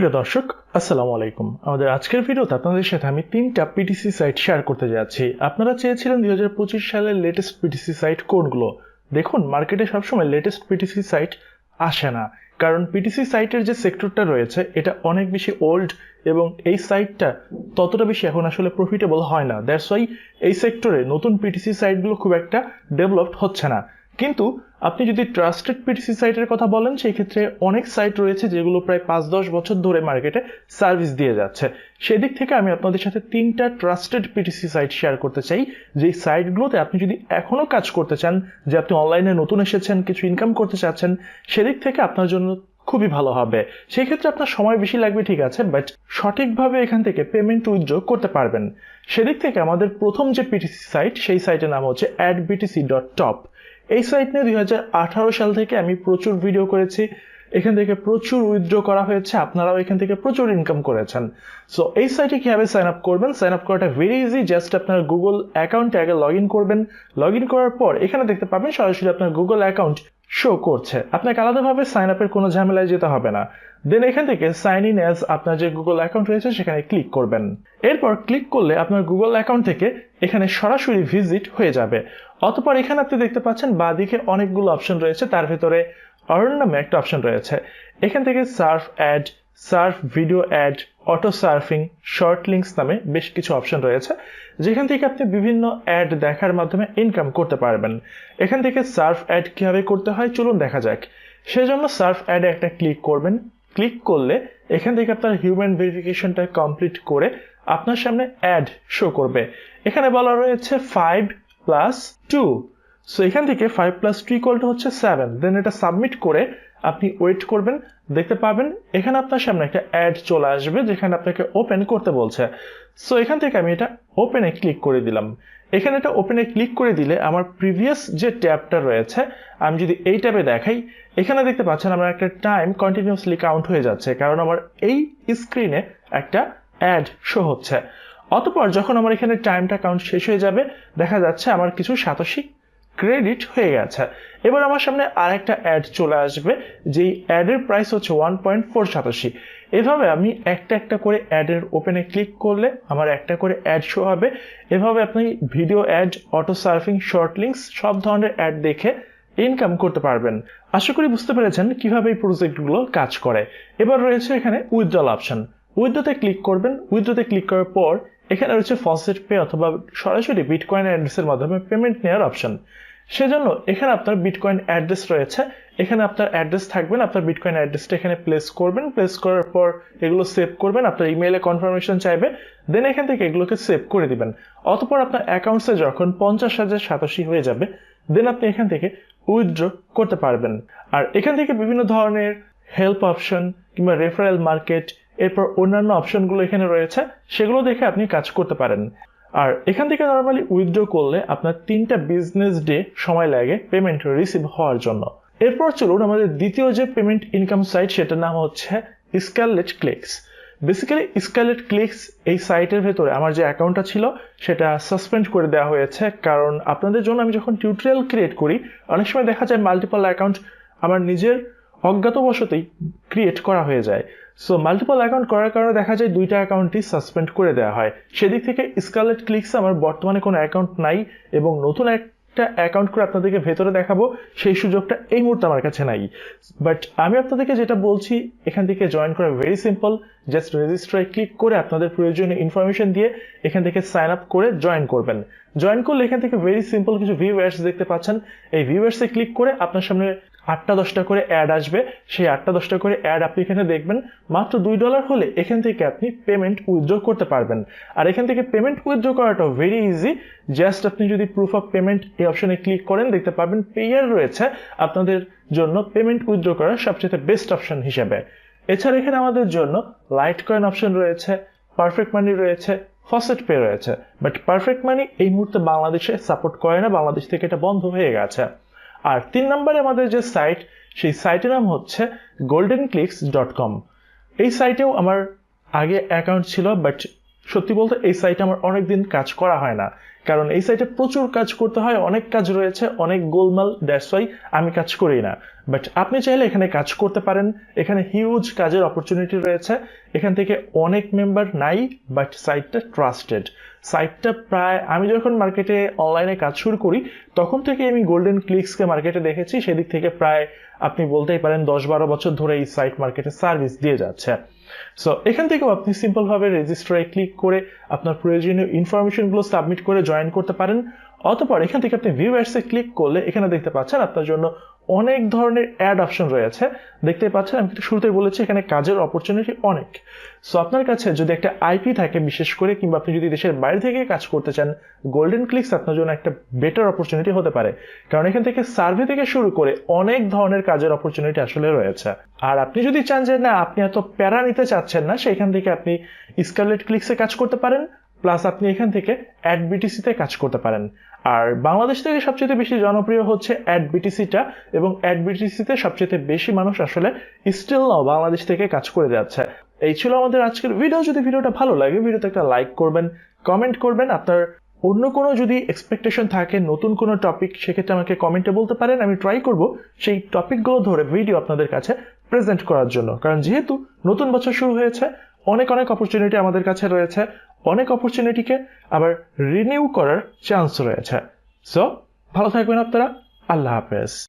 প্রিয় দর্শক, আসসালামু আলাইকুম। আমাদের আজকের ভিডিওতে আপনাদের সাথে আমি তিনটা পিটিসি সাইট শেয়ার করতে যাচ্ছি। আপনারা চেয়েছিলেন দুই হাজার পঁচিশ সালের লেটেস্ট পিটিসি সাইট কোনগুলো? দেখুন মার্কেটে সবসময় লেটেস্ট পিটিসি সাইট আসে না। কারণ পিটিসি সাইটের যে সেক্টরটা রয়েছে, এটা অনেক বেশি ওল্ড এবং এই সাইটটা ততটা বেশি এখন আসলে প্রফিটেবল হয় না। দ্যাটস ওয়াই এই সেক্টরে নতুন পিটিসি সাইটগুলো খুব একটা ডেভেলপড হচ্ছে না। কিন্তু আপনি যদি ট্রাস্টেড পিটিসি সাইটের কথা বলেন, সেই ক্ষেত্রে অনেক সাইট রয়েছে যেগুলো প্রায় পাঁচ দশ বছর ধরে মার্কেটে সার্ভিস দিয়ে যাচ্ছে। সেদিক থেকে আমি আপনাদের সাথে তিনটা ট্রাস্টেড পিটিসি সাইট শেয়ার করতে চাই। যেই সাইটগুলোতে আপনি যদি এখনও কাজ করতে চান, যে আপনি অনলাইনে নতুন এসেছেন, কিছু ইনকাম করতে চাচ্ছেন, সেদিক থেকে আপনার জন্য খুবই ভালো হবে। সেই ক্ষেত্রে আপনার সময় বেশি লাগবে, ঠিক আছে বাট সঠিকভাবে এখান থেকে পেমেন্ট উইথড্র করতে পারবেন। সেদিক থেকে আমাদের প্রথম যে পিটিসি সাইট সেই সাইটের নাম হচ্ছে অ্যাড বিটিসি ডট টপ এই সাইট নিয়ে দুই সাল থেকে আমি প্রচুর ভিডিও করেছি। এখান থেকে প্রচুর উইথড্র করা হয়েছে। আপনারাও এখান থেকে প্রচুর ইনকাম করেছেন। সো এই সাইটে কীভাবে সাইন আপ করবেন? সাইন আপ করাটা ভেরি ইজি জাস্ট আপনার গুগল অ্যাকাউন্টে আগে লগ করবেন। লগ করার পর এখানে দেখতে পাবেন সরাসরি আপনার গুগল অ্যাকাউন্ট শো করছে। আপনাকে আলাদাভাবে সাইন আপের কোনো ঝামেলায় যেতে হবে না। দেন এখান থেকে সাইন ইন অ্যাজ আপনার যে গুগল অ্যাকাউন্ট রয়েছে, সেখানে ক্লিক করবেন। এরপর ক্লিক করলে আপনার গুগল অ্যাকাউন্ট থেকে এখানে সরাসরি ভিজিট হয়ে যাবে। অতপর এখানে আপনি দেখতে পাচ্ছেন বাঁদিকে অনেকগুলো অপশন রয়েছে, তার ভেতরে আর্ন নামে একটা অপশন রয়েছে। এখান থেকে surf ad surf video ad auto surfing short links নামে বেশ কিছু অপশন রয়েছে, যেখান থেকে আপনি বিভিন্ন অ্যাড দেখার মাধ্যমে ইনকাম করতে পারবেন। এখান থেকে সার্ফ অ্যাড কীভাবে করতে হয় চলুন দেখা যাক। সেজন্য সার্ফ অ্যাডে একটা ক্লিক করবেন। ক্লিক করলে এখান থেকে আপনার হিউম্যান ভেরিফিকেশনটা কমপ্লিট করে আপনার সামনে অ্যাড শো করবে। এখানে বলা রয়েছে ফাইভ প্লাস টু সো এখান থেকে five plus two equal to হচ্ছে সেভেন দেন এটা সাবমিট করে আপনি ওয়েট করবেন, দেখতে পাবেন, এখানে আপনার সামনে একটা অ্যাড চলে আসবে, যেখানে আপনাকে ওপেন করতে বলছে। সো এখান থেকে আমি এটা ওপেনে ক্লিক করে দিলাম। এখানে এটা ওপেনে ক্লিক করে দিলে আমার প্রিভিয়াস যে ট্যাবটা রয়েছে, আমি যদি এই ট্যাবে দেখাই, এখানে দেখতে পাচ্ছেন আমার একটা টাইম কন্টিনিউসলি কাউন্ট হয়ে যাচ্ছে, কারণ আমার এই স্ক্রিনে একটা অ্যাড শো হচ্ছে। অতপর যখন আমার এখানে টাইমটা কাউন্ট শেষ হয়ে যাবে, দেখা যাচ্ছে আমার কিছু সাতাশি ক্রেডিট হয়ে গেছে। এবার আমার সামনে আর একটা অ্যাড চলে আসবে, যেই অ্যাডের প্রাইস হচ্ছে ওয়ান পয়েন্ট ফোর সাতাশি। এভাবে আমি একটা একটা করে অ্যাডের ওপেনে ক্লিক করলে আমার একটা করে অ্যাড শো হবে। এভাবে আপনি video ad auto surfing short links সব ধরনের অ্যাড দেখে ইনকাম করতে পারবেন। আশা করি বুঝতে পেরেছেন কীভাবে এই প্রজেক্টগুলো কাজ করে। এবার রয়েছে এখানে উইথড্রল অপশন উইথড্রোতে ক্লিক করবেন। উইথড্রোতে ক্লিক করার পর এখানে রয়েছে ফসেট পে অথবা সরাসরি বিটকয়েন অ্যাড্রেসের মাধ্যমে পেমেন্ট নেওয়ার অপশন সেজন্য এখানে আপনার বিটকয়েন অ্যাড্রেস রয়েছে। এখানে আপনার অ্যাড্রেস থাকবেন আপনার বিটকয়েন অ্যাড্রেসটা এখানে প্লেস করবেন। প্লেস করার পর এগুলো সেভ করবেন, আপনার ইমেইলে কনফার্মেশন চাইবে। দেন এখান থেকে এগুলোকে সেভ করে দিবেন। অতপর আপনার অ্যাকাউন্টসে যখন পঞ্চাশ হাজার সাতাশি হয়ে যাবে দেন আপনি এখান থেকে উইথড্র করতে পারবেন। আর এখান থেকে বিভিন্ন ধরনের হেল্প অপশন কিংবা রেফারেল মার্কেট এরপর অন্যান্য অপশনগুলো এখানে রয়েছে, সেগুলো দেখে আপনি কাজ করতে পারেন। আর এখান থেকে নর্মালি উইথড্র করলে আপনার তিনটা বিজনেস ডে সময় লাগে পেমেন্ট রিসিভ হওয়ার জন্য। এরপর চলুন আমাদের দ্বিতীয় যে পেমেন্ট ইনকাম সাইট সেটার নাম হচ্ছে স্ক্যালেট ক্লিক্স বেসিক্যালি স্ক্যালেট ক্লিক্স এই সাইটের ভেতরে আমার যে অ্যাকাউন্টটা ছিল, সেটা সাসপেন্ড করে দেওয়া হয়েছে। কারণ আপনাদের জন্য আমি যখন টিউটোরিয়াল ক্রিয়েট করি, অনেক সময় দেখা যায় মাল্টিপল অ্যাকাউন্ট আমার নিজের অজ্ঞাতবশতেই ক্রিয়েট করা হয়ে যায়। সো মাল্টিপল অ্যাকাউন্ট করার কারণে দেখা যায় দুইটা অ্যাকাউন্টই সাসপেন্ড করে দেওয়া হয়। সেদিক থেকে স্কালেট ক্লিক্স আমার বর্তমানে কোনো অ্যাকাউন্ট নাই এবং নতুন একটা অ্যাকাউন্ট করে আপনাদেরকে ভেতরে দেখাবো, সেই সুযোগটা এই মুহূর্তে আমার কাছে নাই। বাট আমি আপনাদেরকে যেটা বলছি, এখান থেকে জয়েন করা ভেরি সিম্পল জাস্ট রেজিস্টারে ক্লিক করে আপনাদের প্রয়োজনীয় ইনফরমেশন দিয়ে এখান থেকে সাইন আপ করে জয়েন করবেন। জয়েন করলে এখান থেকে ভেরি সিম্পল কিছু ভিউয়ার্স দেখতে পাচ্ছেন। এই ভিউয়ার্সে ক্লিক করে আপনার সামনে আটটা দশটা করে অ্যাড আসবে। সেই আটটা দশটা করে অ্যাড আপনি এখানে দেখবেন, মাত্র দুই ডলার হলে এখান থেকে আপনি পেমেন্ট উইথড্র করতে পারবেন। আর এখান থেকে পেমেন্ট উইথড্র করাটা ভেরি ইজি জাস্ট আপনি যদি প্রুফ অফ পেমেন্ট এই অপশনে ক্লিক করেন, দেখতে পাবেন পেয়ার রয়েছে আপনাদের জন্য পেমেন্ট উইথড্র করার সবচেয়ে বেস্ট অপশন হিসেবে। এছাড়া এখানে আমাদের জন্য লাইট কয়েন অপশন রয়েছে পারফেক্ট মানি রয়েছে ফসেট পে রয়েছে। বাট পারফেক্ট মানি এই মুহূর্তে বাংলাদেশে সাপোর্ট করে না, বাংলাদেশ থেকে এটা বন্ধ হয়ে গেছে। আর তিন নম্বরে আমাদের যে সাইট সেই সাইটের নাম হচ্ছে গোল্ডেন ক্লিক্স ডট কম এই সাইটেও আমার আগে অ্যাকাউন্ট ছিল বাট সত্যি বলতে এই সাইটে আমার অনেক দিন কাজ করা হয় না। কারণ এই সাইটে প্রচুর কাজ করতে হয়, অনেক কাজ রয়েছে, অনেক গোলমাল দ্যাটস ওয়াই আমি কাজ করি না। বাট আপনি চাইলে এখানে কাজ করতে পারেন, এখানে হিউজ কাজের অপরচুনিটি রয়েছে, এখান থেকে অনেক মেম্বার নাই বাট সাইটটা ট্রাস্টেড সাইটটা প্রায়, আমি যখন মার্কেটে অনলাইনে কাজ শুরু করি, তখন থেকে আমি গোল্ডেন ক্লিক্সকে মার্কেটে দেখেছি, সেদিক থেকে প্রায় আপনি বলতেই পারেন দশ বারো বছর ধরে এই সাইট মার্কেটে সার্ভিস দিয়ে যাচ্ছে। সো এখান থেকেও আপনি সিম্পলভাবে রেজিস্টারে ক্লিক করে আপনার প্রয়োজনীয় ইনফরমেশনগুলো সাবমিট করে জয়েন করতে পারেন। অতপর এখান থেকে আপনি ভিউ ক্লিক করলে এখানে দেখতে পাচ্ছেন আপনার জন্য অনেক ধরনের অ্যাড অপশন রয়েছে। দেখতে পাচ্ছেন, আমি কিন্তু শুরুতে বলেছি, এখানে কাজের অপরচুনিটি অনেক। সো আপনার কাছে যদি একটা আইপি থাকে, বিশেষ করে, কিংবা আপনি যদি দেশের বাইরে থেকে কাজ করতে চান গোল্ডেন ক্লিক্স আপনার জন্য একটা বেটার অপরচুনিটি হতে পারে। কারণ এখান থেকে সার্ভে থেকে শুরু করে অনেক ধরনের কাজের অপরচুনিটি আসলে রয়েছে। আর আপনি যদি চান যে, না, আপনি এত প্যারা নিতে চাচ্ছেন না, সেখান থেকে আপনি স্কারলেট ক্লিক্সে কাজ করতে পারেন প্লাস আপনি এখান থেকে অ্যাড বিটিসিতে কাজ করতে পারেন। আর বাংলাদেশ থেকে সবচেয়ে বেশি জনপ্রিয় হচ্ছে অ্যাড বিটিসিটা এবং অ্যাড বিটিসিতে সবচেয়ে বেশি মানুষ আসলে স্টিল নাও বাংলাদেশ থেকে কাজ করে যাচ্ছে। এই ছিল আমাদের আজকের ভিডিও যদি ভিডিওটা ভালো লাগে, ভিডিওতে একটা লাইক করবেন কমেন্ট করবেন। আপনার অন্য কোনো যদি এক্সপেকটেশন থাকে, নতুন কোনো টপিক সেক্ষেত্রে আমাকে কমেন্টে বলতে পারেন। আমি ট্রাই করব সেই টপিকগুলো ধরে ভিডিও আপনাদের কাছে প্রেজেন্ট করার জন্য। কারণ যেহেতু নতুন বছর শুরু হয়েছে, অনেক অনেক অপরচুনিটি আমাদের কাছে রয়েছে। অনেক অপরচুনিটিকে আবার রিনিউ করার চান্স রয়েছে। সো ভালো থাকবেন আপনারা। আল্লাহ হাফেজ।